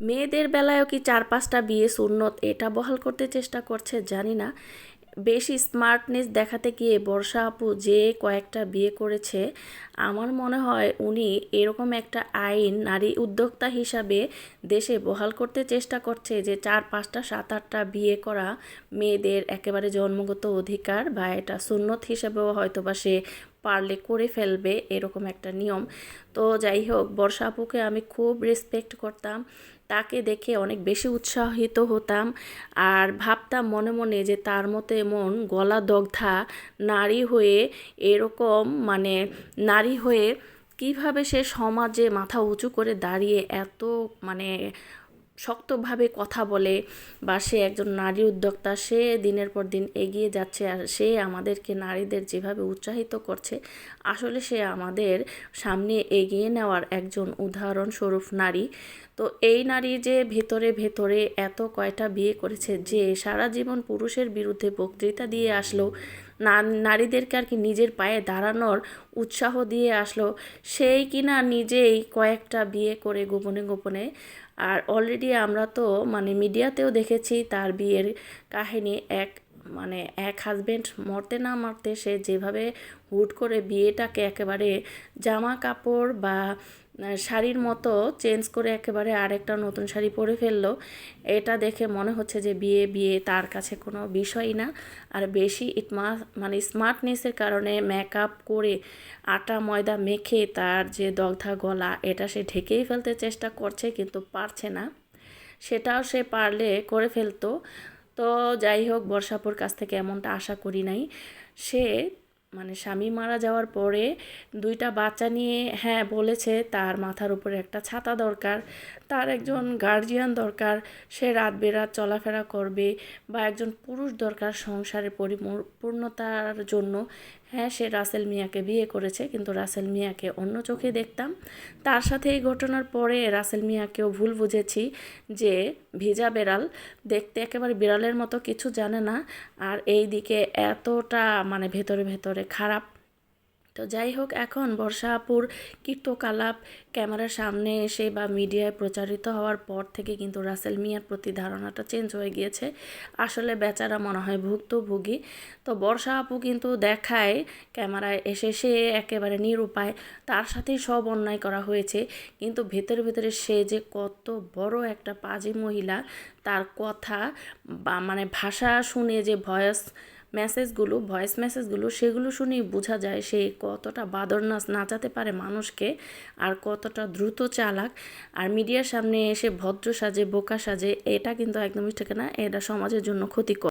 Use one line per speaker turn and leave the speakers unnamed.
মেয়েদের বেলায়ও কি চার পাঁচটা বিয়ে সুন্নত এটা বহাল করতে চেষ্টা করছে জানি না। বেশি স্মার্টনেস দেখাতে গিয়ে বর্ষা আপু যে কয়েকটা বিয়ে করেছে আমার মনে হয় উনি এরকম একটা আইন নারী উদ্যোক্তা হিসাবে দেশে বহাল করতে চেষ্টা করছে যে চার, পাঁচটা, সাত, আটটা বিয়ে করা মেয়েদের একেবারে জন্মগত অধিকার বা এটা সুন্নত হিসাবেও হয়তো বা সে পারলে করে ফেলবে এরকম একটা নিয়ম। তো যাই হোক, বর্ষা আপুকে আমি খুব রেসপেক্ট করতাম। তাকে দেখে অনেক বেশি উৎসাহিত হতাম আর ভাবতাম মনে মনে যে তার মতো এমন গলা দগ্ধা নারী হয়ে এরকম মানে নারী হয়ে কীভাবে সে সমাজে মাথা উঁচু করে দাঁড়িয়ে এত মানে শক্তভাবে কথা বলে বা সে একজন নারী উদ্যোক্তা, সে দিনের পর দিন এগিয়ে যাচ্ছে আর সে আমাদেরকে নারীদের যেভাবে উৎসাহিত করছে, আসলে সে আমাদের সামনে এগিয়ে নেওয়ার একজন উদাহরণস্বরূপ নারী। তো এই নারী যে ভেতরে ভেতরে এত কয়টা বিয়ে করেছে, যে সারা জীবন পুরুষের বিরুদ্ধে বক্তৃতা দিয়ে আসলো নারীদেরকে আর কি নিজের পায়ে দাঁড়ানোর উৎসাহ দিয়ে আসলো। সেই কিনা নিজেই কয়েকটা বিয়ে করে গোপনে গোপনে। আর অলরেডি আমরা তো মানে মিডিয়াতেও দেখেছি তার বিয়ের কাহিনী এক মানে এক হাজব্যান্ড মরতে না মরতে সে যেভাবে হুট করে বিয়েটাকে একেবারে জামা কাপড় বা শাড়ির মতো চেঞ্জ করে একেবারে আরেকটা নতুন শাড়ি পরে ফেলল, এটা দেখে মনে হচ্ছে যে বিয়ে বিয়ে তার কাছে কোনো বিষয়ই না। আর বেশি ইটমা মানে স্মার্টনেসের কারণে মেকআপ করে আটা, ময়দা মেখে তার যে দগ্ধা গলা, এটা সে ঢেকেই ফেলতে চেষ্টা করছে কিন্তু পারছে না। সেটাও সে পারলে করে ফেলতো। তো যাই হোক বর্ষাপুর কাছ থেকে এমনটা আশা করি নাই। সে মানে স্বামী মারা যাওয়ার পরে দুইটা বাচ্চা নিয়ে হ্যাঁ বলেছে তার মাথার উপরে একটা ছাতা দরকার, তার একজন গার্জিয়ান দরকার, সে রাত বেরাত চলাফেরা করবে বা একজন পুরুষ দরকার সংসারের পরিপূর্ণতার জন্য। হ্যাঁ সে রাসেল মিয়াকে বিয়ে করেছে, কিন্তু রাসেল মিয়াকে অন্য চোখে দেখতাম। তার সাথে এই ঘটনার পরে রাসেল মিয়াকেও ভুল বুঝেছি যে ভিজা বেড়াল, দেখতে একেবারে বিড়ালের মতো, কিছু জানে না। আর এই দিকে এতটা মানে ভেতরে ভেতরে খারাপ তো যাই হোক, এখন বর্ষাপুর কীর্তকালাপ ক্যামেরার সামনে এসে বা মিডিয়ায় প্রচারিত হওয়ার পর থেকে কিন্তু রাসেল মিয়ার প্রতি ধারণাটা চেঞ্জ হয়ে গিয়েছে। আসলে বেচারা মনে হয় ভুক্তভোগী। তো বর্ষা আপু কিন্তু দেখায়, ক্যামেরায় এসে সে একেবারে নিরুপায়, তার সাথেই সব অন্যায় করা হয়েছে। কিন্তু ভেতরে ভেতরে সে যে কত বড় একটা পাজি মহিলা, তার কথা বা মানে ভাষা শুনে যে ভয়েস মেসেজগুলো ভয়েস মেসেজগুলো সেগুলো শুনেই বোঝা যায় সে কতটা বাদর নাচ নাচাতে পারে মানুষকে আর কতটা দ্রুত চালাক। আর মিডিয়ার সামনে এসে ভদ্র সাজে, বোকা সাজে, এটা কিন্তু একদমই ঠিক না। এটা সমাজের জন্য ক্ষতিকর।